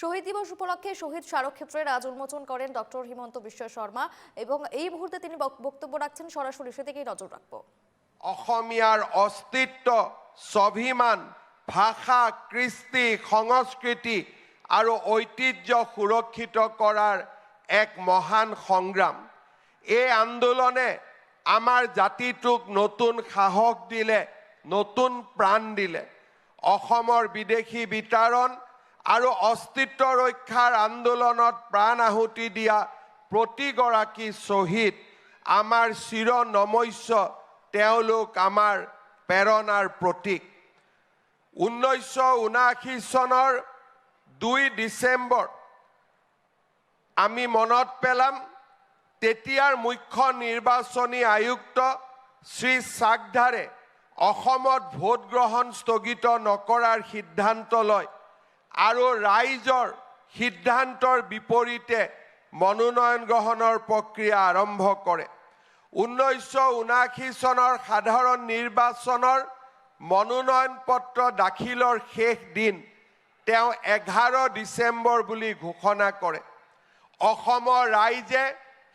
শহীদ দিবস উপলক্ষে শহীদ স্মারকক্ষেত্রের আজ উন্মোচন করেন ডক্টর হিমন্ত বিশ্ব শর্মা এবং এই মুহূর্তে তিনি বক- বক্তব্য রাখছেন সরাসরি সেদিকেই নজর রাখব। অসমীয়াৰ অস্তিত্ব, স্বাভিমান, ভাষা, কৃষ্টি, সংস্কৃতি আৰু ঐতিহ্য সুৰক্ষিত কৰাৰ এক মহান সংগ্ৰাম। এই আন্দোলনে আমাৰ জাতিটোক নতুন সাহস দিলে, নতুন প্ৰাণ দিলে। অসমৰ বিদেশি বিতাৰণ আৰু অস্তিত্ব ৰক্ষাৰ আন্দোলনত প্ৰাণ আহুতি দিয়া প্ৰতিগৰাকী শ্বহীদ আমাৰ চিৰ নমস্য তেওঁলোক আমাৰ প্ৰেৰণাৰ প্ৰতীক। ঊনৈছশ ঊনাশী চনৰ দুই ডিচেম্বৰ আমি মনত পেলাম তেতিয়াৰ মুখ্য নিৰ্বাচনী আয়ুক্ত শ্ৰী চাকধাৰে অসমত ভোট গ্ৰহণ স্থগিত নকৰাৰ সিদ্ধান্ত লয়। আৰু ৰাইজৰ সিদ্ধান্তৰ বিপৰীতে মনোনয়ন গ্ৰহণৰ প্ৰক্ৰিয়া আৰম্ভ কৰে। ঊনৈছশ ঊনাশী চনৰ সাধাৰণ নিৰ্বাচনৰ মনোনয়ন পত্ৰ দাখিলৰ শেষ দিন তেওঁ এঘাৰ ডিচেম্বৰ বুলি ঘোষণা কৰে। অসমৰ ৰাইজে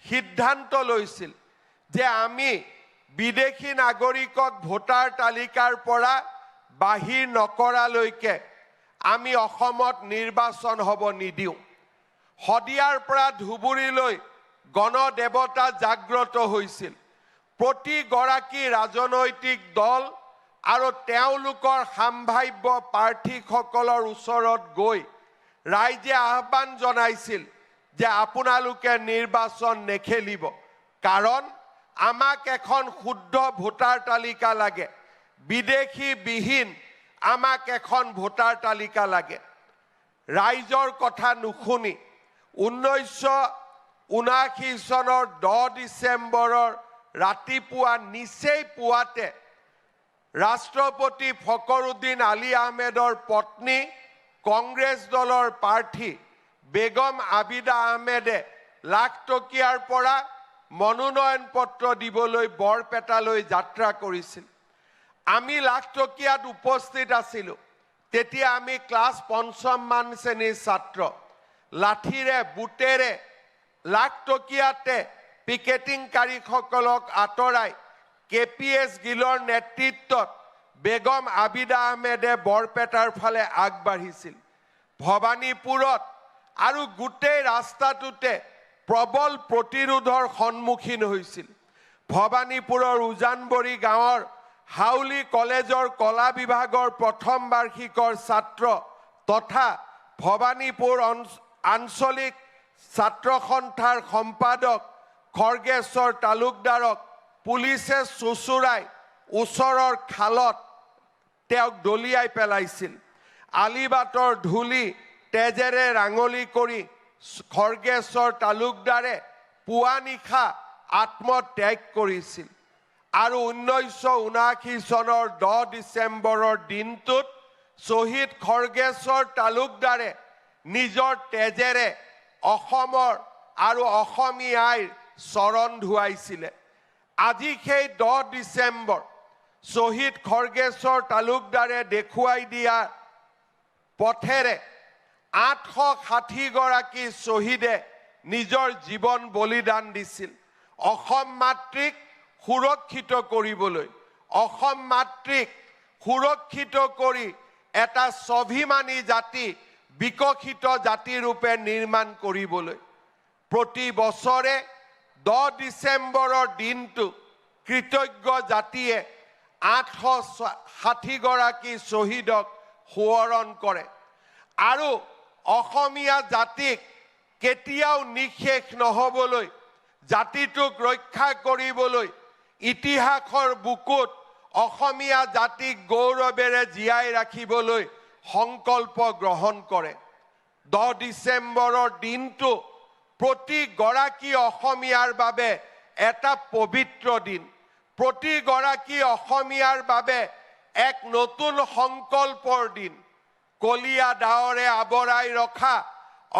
সিদ্ধান্ত লৈছিল যে আমি বিদেশী নাগৰিকক ভোটাৰ তালিকাৰ পৰা বাহিৰ নকৰালৈকে আমি অসমত নিৰ্বাচন হ'ব নিদিওঁ। শদিয়াৰ পৰা ধুবুৰীলৈ গণদেৱতা জাগ্ৰত হৈছিল। প্ৰতিগৰাকী ৰাজনৈতিক দল আৰু তেওঁলোকৰ সাম্ভাৱ্য প্ৰাৰ্থীসকলৰ ওচৰত গৈ ৰাইজে আহ্বান জনাইছিল যে আপোনালোকে নিৰ্বাচন নেখেলিব। কাৰণ আমাক এখন শুদ্ধ ভোটাৰ তালিকা লাগে। বিদেশীবিহীন আমাক এখন ভোটাৰ তালিকা লাগে। ৰাইজৰ কথা নুশুনি। ঊনৈছশ ঊনাশী চনৰ দহ ডিচেম্বৰৰ ৰাতিপুৱা নিচেই পুৱাতে ৰাষ্ট্ৰপতি ফকৰুদ্দিন আলী আহমেদৰ পত্নী কংগ্ৰেছ দলৰ প্ৰাৰ্থী বেগম আবিদা আহমেদে লাখটকীয়াৰ পৰা মনোনয়ন পত্ৰ দিবলৈ বৰপেটালৈ যাত্ৰা কৰিছিল। আমি লাখটকীয়াত উপস্থিত আছিলোঁ। তেতিয়া আমি ক্লাছ পঞ্চমমান শ্ৰেণীৰ ছাত্ৰ। লাঠিৰে, বুটেৰে, লাখটকীয়াতে পিকেটিংকাৰীসকলক আঁতৰাই কে পি এছ গিলৰ নেতৃত্বত বেগম আবিদা আহমেদে বৰপেটাৰ ফালে আগবাঢ়িছিল। ভৱানীপুৰত আৰু গোটেই ৰাস্তাটোতে প্ৰবল প্ৰতিৰোধৰ সন্মুখীন হৈছিল। ভৱানীপুৰৰ উজানবৰী গাঁৱৰ হাউলি কলেজৰ কলা বিভাগৰ প্ৰথম বাৰ্ষিকৰ ছাত্ৰ তথা ভৱানীপুৰ আঞ্চলিক ছাত্ৰ সন্থাৰ সম্পাদক খৰ্গেশ্বৰ তালুকদাৰক পুলিচে চুচুৰাই ওচৰৰ খালত তেওঁক দলিয়াই পেলাইছিল। আলিবাটৰ ধূলি তেজেৰে ৰাঙলি কৰি খৰ্গেশ্বৰ তালুকদাৰে পুৱা নিশা আত্মত্যাগ কৰিছিল। আৰু ঊনৈছশ ঊনাশী চনৰ দহ ডিচেম্বৰৰ দিনটোত শ্বহীদ খৰ্গেশ্বৰ তালুকদাৰে নিজৰ তেজেৰে অসমৰ আৰু অসমীয়াইৰ চৰণ ধুৱাইছিলে। আজি সেই দহ ডিচেম্বৰ শ্বহীদ খৰ্গেশ্বৰ তালুকদাৰে দেখুৱাই দিয়া পথেৰে আঠশ ষাঠিগৰাকী শ্বহীদে নিজৰ জীৱন বলিদান দিছিল। অসম মাতৃক সুৰক্ষিত কৰিবলৈ অসম মাতৃক সুৰক্ষিত কৰি এটা স্বাভিমানী জাতি বিকশিত জাতিৰূপে নিৰ্মাণ কৰিবলৈ প্ৰতি বছৰে দহ ডিচেম্বৰৰ দিনটো কৃতজ্ঞ জাতিয়ে আঠশ ষাঠিগৰাকী শ্বহীদক সোঁৱৰণ কৰে। আৰু অসমীয়া জাতিক কেতিয়াও নিঃশেষ নহ'বলৈ জাতিটোক ৰক্ষা কৰিবলৈ ইতিহাসৰ বুকুত অসমীয়া জাতিক গৌৰৱেৰে জীয়াই ৰাখিবলৈ সংকল্প গ্ৰহণ কৰে। দহ ডিচেম্বৰৰ দিনটো প্ৰতিগৰাকী অসমীয়াৰ বাবে এটা পবিত্ৰ দিন। প্ৰতিগৰাকী অসমীয়াৰ বাবে এক নতুন সংকল্পৰ দিন। কলীয়া ডাৱৰে আৱৰাই ৰখা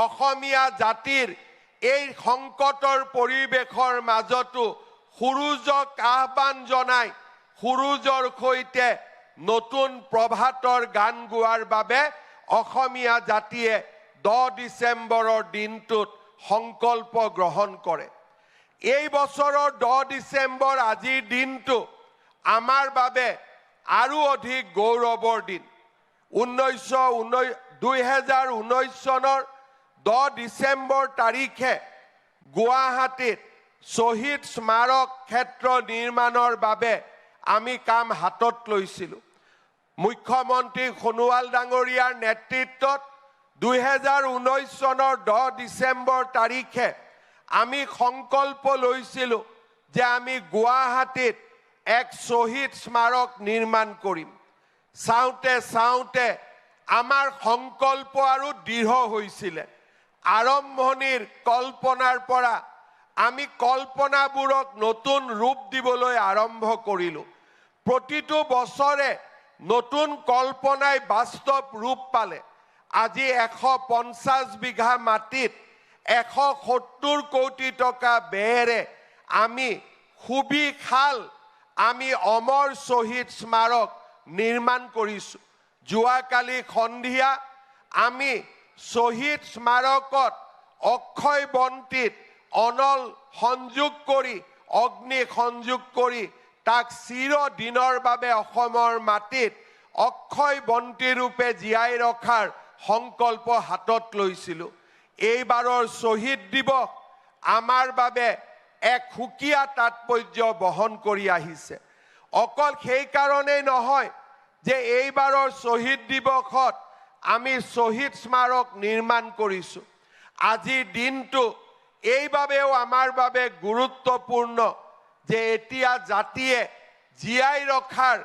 অসমীয়া জাতিৰ এই সংকটৰ পৰিৱেশৰ মাজতো সুৰুজক আহ্বান জনাই সুৰুজৰ সৈতে নতুন প্ৰভাতৰ গান গোৱাৰ বাবে অসমীয়া জাতিয়ে দহ ডিচেম্বৰৰ দিনটোত সংকল্প গ্ৰহণ কৰে। এই বছৰৰ দহ ডিচেম্বৰ আজিৰ দিনটো আমাৰ বাবে আৰু অধিক গৌৰৱৰ দিন। ঊনৈছশ ঊনৈছ দুহেজাৰ ঊনৈছ চনৰ দহ ডিচেম্বৰ তাৰিখে গুৱাহাটীত শ্বহীদ স্মাৰক ক্ষেত্ৰ নিৰ্মাণৰ বাবে আমি কাম হাতত লৈছিলোঁ। মুখ্যমন্ত্ৰী সোণোৱাল ডাঙৰীয়াৰ নেতৃত্বত দুহেজাৰ ঊনৈছ চনৰ দহ ডিচেম্বৰ তাৰিখে আমি সংকল্প লৈছিলোঁ যে আমি গুৱাহাটীত এক শ্বহীদ স্মাৰক নিৰ্মাণ কৰিম। চাওঁতে চাওঁতে আমাৰ সংকল্প আৰু দৃঢ় হৈছিলে। আৰম্ভণিৰ কল্পনাৰ পৰা আমি কল্পনাবোৰক নতুন ৰূপ দিবলৈ আৰম্ভ কৰিলোঁ। প্ৰতিটো বছৰে নতুন কল্পনাই বাস্তৱ ৰূপ পালে। আজি এশ পঞ্চাছ বিঘা মাটিত এশ সত্তৰ কোটি টকা ব্যয়েৰে আমি সুবি খাল, আমি অমৰ শ্বহীদ স্মাৰক নিৰ্মাণ কৰিছোঁ। যোৱাকালি সন্ধিয়া আমি শ্বহীদ স্মাৰকত অক্ষয় বন্তিত অনল সংযোগ কৰি অগ্নি সংযোগ কৰি তাক চিৰদিনৰ বাবে অসমৰ মাটিত অক্ষয় বন্তি ৰূপে জীয়াই ৰখাৰ সংকল্প হাতত লৈছিলোঁ। এইবাৰৰ শ্বহীদ দিৱস আমাৰ বাবে এক সুকীয়া তাৎপৰ্য বহন কৰি আহিছে। অকল সেইকাৰণেই নহয় যে এইবাৰৰ শ্বহীদ দিৱসত আমি শ্বহীদ স্মাৰক নিৰ্মাণ কৰিছোঁ। আজিৰ দিনটো এইবাবেও আমাৰ বাবে গুৰুত্বপূৰ্ণ যে এতিয়া জাতিয়ে জীয়াই ৰখাৰ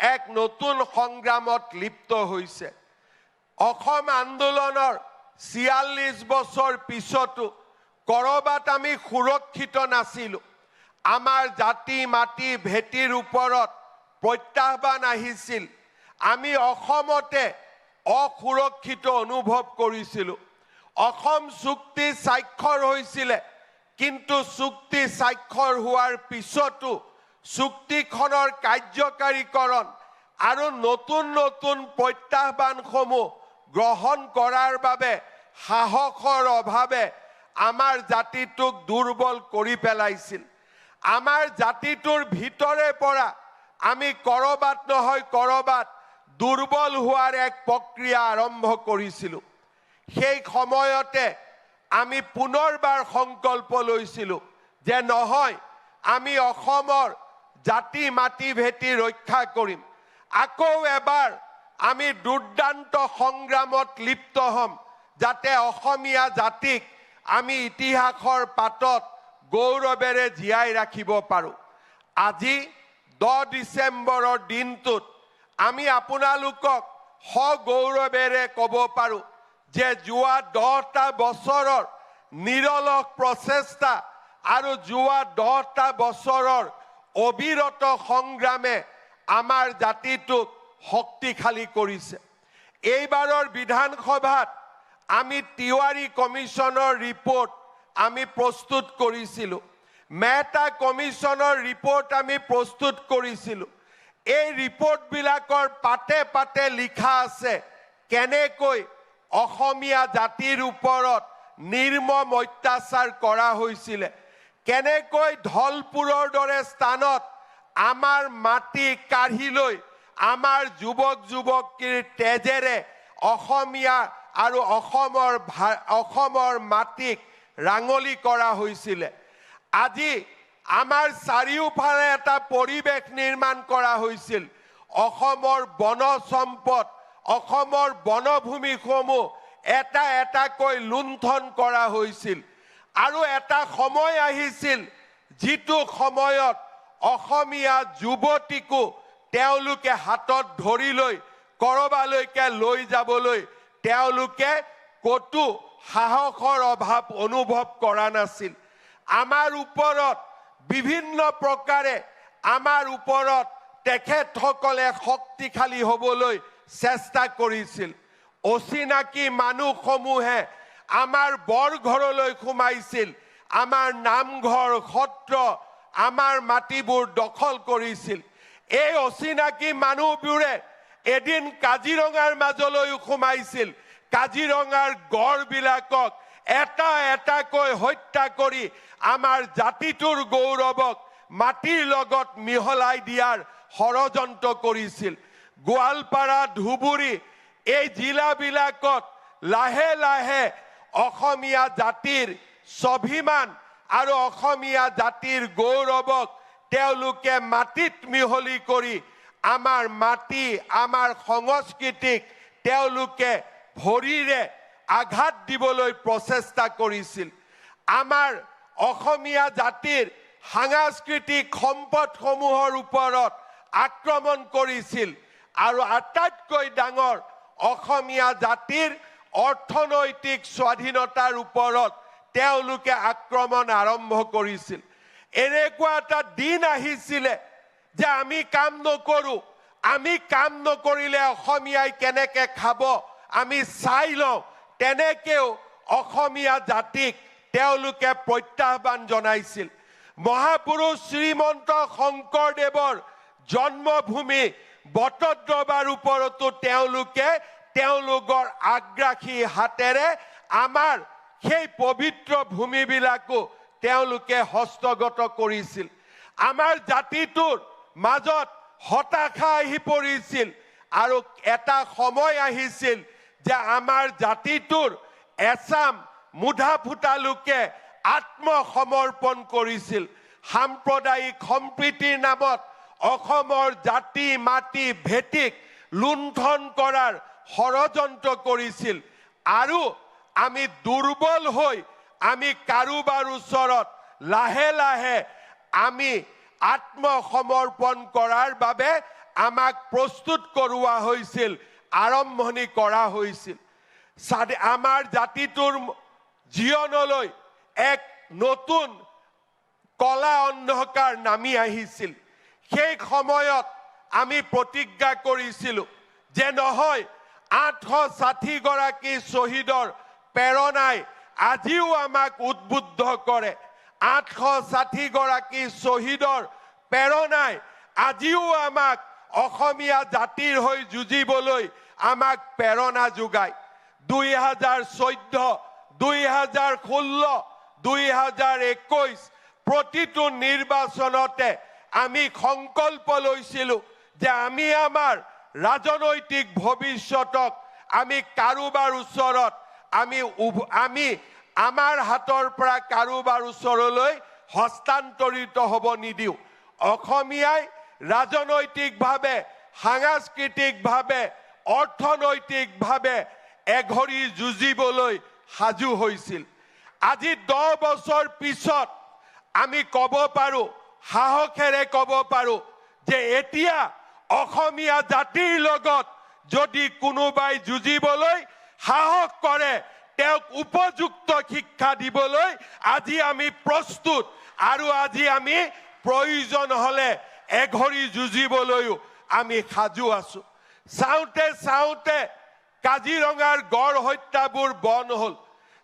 এক নতুন সংগ্ৰামত লিপ্ত হৈছে। অসম আন্দোলনৰ ছিয়াল্লিছ বছৰ পিছতো ক'ৰবাত আমি সুৰক্ষিত নাছিলোঁ। আমাৰ জাতি মাটি ভেটিৰ ওপৰত প্ৰত্যাহ্বান আহিছিল। আমি অসমতে অসুৰক্ষিত অনুভৱ কৰিছিলোঁ। অসম চুক্তি স্বাক্ষৰ হৈছিলে কিন্তু চুক্তি স্বাক্ষৰ হোৱাৰ পিছতো চুক্তিখনৰ কাৰ্যকাৰীকৰণ আৰু নতুন নতুন প্ৰত্যাহ্বানসমূহ গ্ৰহণ কৰাৰ বাবে সাহসৰ অভাৱে আমাৰ জাতিটোক দুৰ্বল কৰি পেলাইছিল। আমাৰ জাতিটোৰ ভিতৰে পৰা আমি কৰবাত নহয় কৰবাত দুৰ্বল হোৱাৰ এক প্ৰক্ৰিয়া আৰম্ভ কৰিছিলোঁ। সেই সময়তে আমি পুনৰবাৰ সংকল্প লৈছিলোঁ যে নহয় আমি অসমৰ জাতি মাটি ভেটি ৰক্ষা কৰিম। আকৌ এবাৰ আমি দুৰ্দান্ত সংগ্ৰামত লিপ্ত হ'ম যাতে অসমীয়া জাতিক আমি ইতিহাসৰ পাতত গৌৰৱেৰে জীয়াই ৰাখিব পাৰোঁ। আজি দহ ডিচেম্বৰৰ দিনটোত আমি আপোনালোকক সগৌৰৱেৰে ক'ব পাৰোঁ যে যোৱা দহটা বছৰৰ নিৰলস প্ৰচেষ্টা আৰু যোৱা দহটা বছৰৰ অবিৰত সংগ্ৰামে আমাৰ জাতিটোক শক্তিশালী কৰিছে। এইবাৰৰ বিধানসভাত আমি তিৱাৰী কমিশ্যনৰ ৰিপৰ্ট আমি প্ৰস্তুত কৰিছিলোঁ। মেহতা কমিশ্যনৰ ৰিপৰ্ট আমি প্ৰস্তুত কৰিছিলোঁ। এই ৰিপৰ্টবিলাকৰ পাতে পাতে লিখা আছে কেনেকৈ অসমীয়া জাতিৰ ওপৰত নিৰ্মম অত্যাচাৰ কৰা হৈছিলে। কেনেকৈ ধলপুৰৰ দৰে স্থানত আমাৰ মাটি কাঢ়ি লৈ আমাৰ যুৱক যুৱতীৰ তেজেৰে অসমীয়া আৰু অসমৰ অসমৰ মাটিক ৰাঙলি কৰা হৈছিলে। আজি আমাৰ চাৰিওফালে এটা পৰিৱেশ নিৰ্মাণ কৰা হৈছিল। অসমৰ বন সম্পদ অসমৰ বনভূমিসমূহ এটা এটাকৈ লুণ্ঠন কৰা হৈছিল। আৰু এটা সময় আহিছিল যিটো সময়ত অসমীয়া যুৱতীকো তেওঁলোকে হাতত ধৰি লৈ কৰবালৈকে লৈ যাবলৈ তেওঁলোকে ক'তো সাহসৰ অভাৱ অনুভৱ কৰা নাছিল। আমাৰ ওপৰত বিভিন্ন প্ৰকাৰে আমাৰ ওপৰত তেখেতসকলে শক্তিশালী হ'বলৈ চেষ্টা কৰিছিল। অচিনাকি মানুহসমূহে আমাৰ বৰঘৰলৈ সোমাইছিল। আমাৰ নামঘৰ সত্ৰ আমাৰ মাটিবোৰ দখল কৰিছিল। এই অচিনাকি মানুহবোৰে এদিন কাজিৰঙাৰ মাজলৈও সোমাইছিল। কাজিৰঙাৰ গড়বিলাকক এটা এটাকৈ হত্যা কৰি আমাৰ জাতিটোৰ গৌৰৱক মাটিৰ লগত মিহলাই দিয়াৰ ষড়যন্ত্ৰ কৰিছিল। গোৱালপাৰা ধুবুৰী এই জিলাবিলাকত লাহে লাহে অসমীয়া জাতিৰ স্বাভিমান আৰু অসমীয়া জাতিৰ গৌৰৱক তেওঁলোকে মাটিত মিহলি কৰি আমাৰ মাটি আমাৰ সংস্কৃতিক তেওঁলোকে ভৰিৰে আঘাত দিবলৈ প্ৰচেষ্টা কৰিছিল। আমাৰ অসমীয়া জাতিৰ সাংস্কৃতিক সম্পদসমূহৰ ওপৰত আক্ৰমণ কৰিছিল। আৰু আটাইতকৈ ডাঙৰ অসমীয়া জাতিৰ অৰ্থনৈতিক স্বাধীনতাৰ ওপৰত তেওঁলোকে আক্ৰমণ আৰম্ভ কৰিছিল। এনেকুৱা এটা দিন আহিছিলে যে আমি কাম নকৰো আমি কাম নকৰিলে অসমীয়াই কেনেকে খাব আমি চাই লওঁ তেনেকেও অসমীয়া জাতিক তেওঁলোকে প্ৰত্যাহ্বান জনাইছিল। মহাপুৰুষ শ্ৰীমন্ত শংকৰদেৱৰ জন্মভূমি বটদ্ৰৱাৰ ওপৰতো তেওঁলোকে তেওঁলোকৰ আগ্ৰাসী হাতেৰে আমাৰ সেই পবিত্ৰ ভূমিবিলাকো তেওঁলোকে হস্তগত কৰিছিল। আমাৰ জাতিটোৰ মাজত হতাশা আহি পৰিছিল আৰু এটা সময় আহিছিল যে আমাৰ জাতিটোৰ এচাম মুধা ফুটা লোকে আত্মসমৰ্পণ কৰিছিল। সাম্প্ৰদায়িক সম্প্ৰীতিৰ নামত অসমৰ জাতি মাটি ভেটিক লুণ্ঠন কৰাৰ ষড়যন্ত্ৰ কৰিছিল। আৰু আমি দুৰ্বল হৈ আমি কাৰোবাৰ ওচৰত লাহে লাহে আমি আত্মসমৰ্পণ কৰাৰ বাবে আমাক প্ৰস্তুত কৰোৱা হৈছিল আৰম্ভণি কৰা হৈছিল। আমাৰ জাতিটোৰ জীৱনলৈ এক নতুন কলা অন্ধকাৰ নামি আহিছিল। সেই সময়ত আমি প্ৰতিজ্ঞা কৰিছিলোঁ যে নহয় আঠশ ষাঠি গৰাকী শ্বহীদৰ প্ৰেৰণাই আজিও আমাক উদ্বুদ্ধ কৰে। আঠশ ষাঠি গৰাকী শ্বহীদৰ প্ৰেৰণাই আজিও আমাক অসমীয়া জাতিৰ হৈ যুঁজিবলৈ আমাক প্ৰেৰণা যোগায়। দুই হাজাৰ চৈধ্য দুই হাজাৰ ষোল্ল দুই হাজাৰ একৈশ প্ৰতিটো নিৰ্বাচনতে আমি সংকল্প লৈছিলোঁ যে আমি আমাৰ ৰাজনৈতিক ভৱিষ্যতক আমি কাৰোবাৰ ওচৰত আমি আমি আমাৰ হাতৰ পৰা কাৰোবাৰ ওচৰলৈ হস্তান্তৰিত হ'ব নিদিওঁ। অসমীয়াই ৰাজনৈতিকভাৱে সাংস্কৃতিকভাৱে অৰ্থনৈতিকভাৱে এঘৰি যুঁজিবলৈ সাজু হৈছিল। আজি দহ বছৰ পিছত আমি ক'ব পাৰোঁ সাহসেৰে ক'ব পাৰোঁ যে এতিয়া অসমীয়া জাতিৰ লগত যদি কোনোবাই যুঁজিবলৈ সাহস কৰে তেওঁক উপযুক্ত শিক্ষা দিবলৈ আজি আমি প্ৰস্তুত আৰু আজি আমি প্ৰয়োজন হ'লে এঘৰি যুঁজিবলৈও আমি সাজু আছো। চাওঁতে চাওঁতে কাজিৰঙাৰ গড় হত্যাবোৰ বন্ধ হ'ল।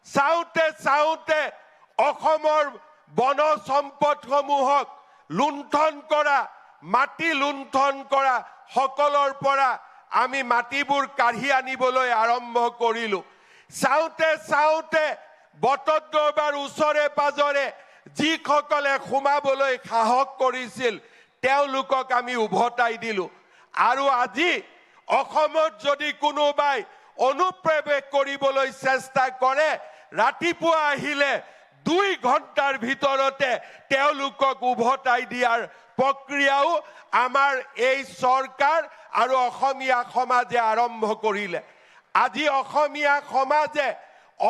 চাওঁতে চাওঁতে অসমৰ বন সম্পদসমূহক লুণ্ঠন কৰা মাটি লুণ্ঠন কৰা সকলৰ পৰা আমি মাটিবোৰ কাঢ়ি আনিবলৈ আৰম্ভ কৰিলোঁ। চাওঁতে চাওঁতে বটদ্ৰবাৰ ওচৰে পাজৰে যিসকলে সোমাবলৈ সাহস কৰিছিল তেওঁলোকক আমি উভতাই দিলোঁ। আৰু আজি অসমত যদি কোনোবাই অনুপ্ৰৱেশ কৰিবলৈ চেষ্টা কৰে ৰাতিপুৱা আহিলে দুই ঘণ্টাৰ ভিতৰতে তেওঁলোকক উভতাই দিয়াৰ প্ৰক্ৰিয়াও আমাৰ এই চৰকাৰ আৰু অসমীয়া সমাজে আৰম্ভ কৰিলে। আজি অসমীয়া সমাজে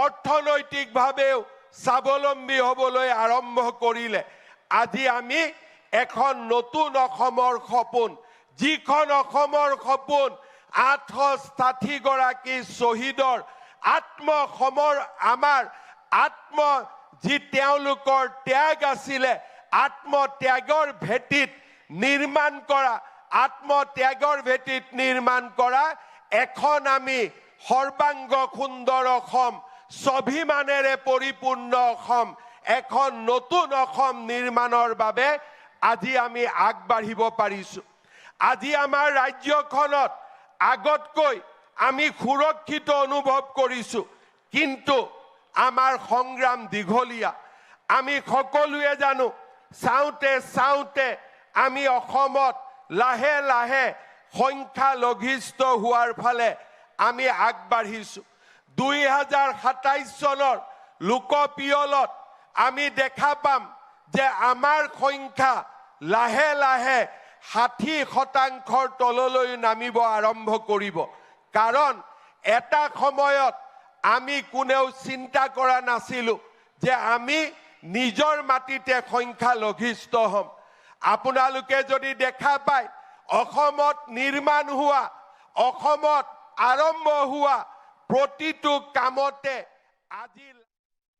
অৰ্থনৈতিকভাৱেও স্বাৱলম্বী হ'বলৈ আৰম্ভ কৰিলে। আজি আমি এখন নতুন অসমৰ সপোন যিখন অসমৰ সপোন আঠশ ষাঠি গৰাকী শ্বহীদৰ আত্মসমৰ আমাৰ আত্ম যি তেওঁলোকৰ ত্যাগ আছিলে আত্মত্যাগৰ ভেটিত নিৰ্মাণ কৰা আত্মত্যাগৰ ভেটিত নিৰ্মাণ কৰা এখন আমি সৰ্বাংগ সুন্দৰ অসম স্বাভিমানেৰে পৰিপূৰ্ণ অসম এখন নতুন অসম নিৰ্মাণৰ বাবে আজি আমি আগবাঢ়িব পাৰিছো। আজি আমাৰ ৰাজ্যখনত আগতকৈ আমি সুৰক্ষিত অনুভৱ কৰিছোঁ। কিন্তু আমাৰ সংগ্ৰাম দীঘলীয়া। আমি সকলোৱে জানো, চাওঁতে চাওঁতে আমি অসমত লাহে লাহে সংখ্যালঘিষ্ঠ হোৱাৰ ফালে আমি আগবাঢ়িছোঁ। দুই হাজাৰ সাতাইছ চনৰ লোকপিয়লত আমি দেখা পাম যে আমাৰ সংখ্যা লাহে লাহে ষাঠি শতাংশৰ তললৈ নামিব, আৰম্ভ কৰিব। কাৰণ এটা সময়ত আমি কোনেও চিন্তা কৰা নাছিলোঁ যে আমি নিজৰ মাটিতে সংখ্যালঘিষ্ঠ হ'ম। আপোনালোকে যদি দেখা পায় অসমত নিৰ্মাণ হোৱা অসমত আৰম্ভ হোৱা প্ৰতিটো কামতে আজি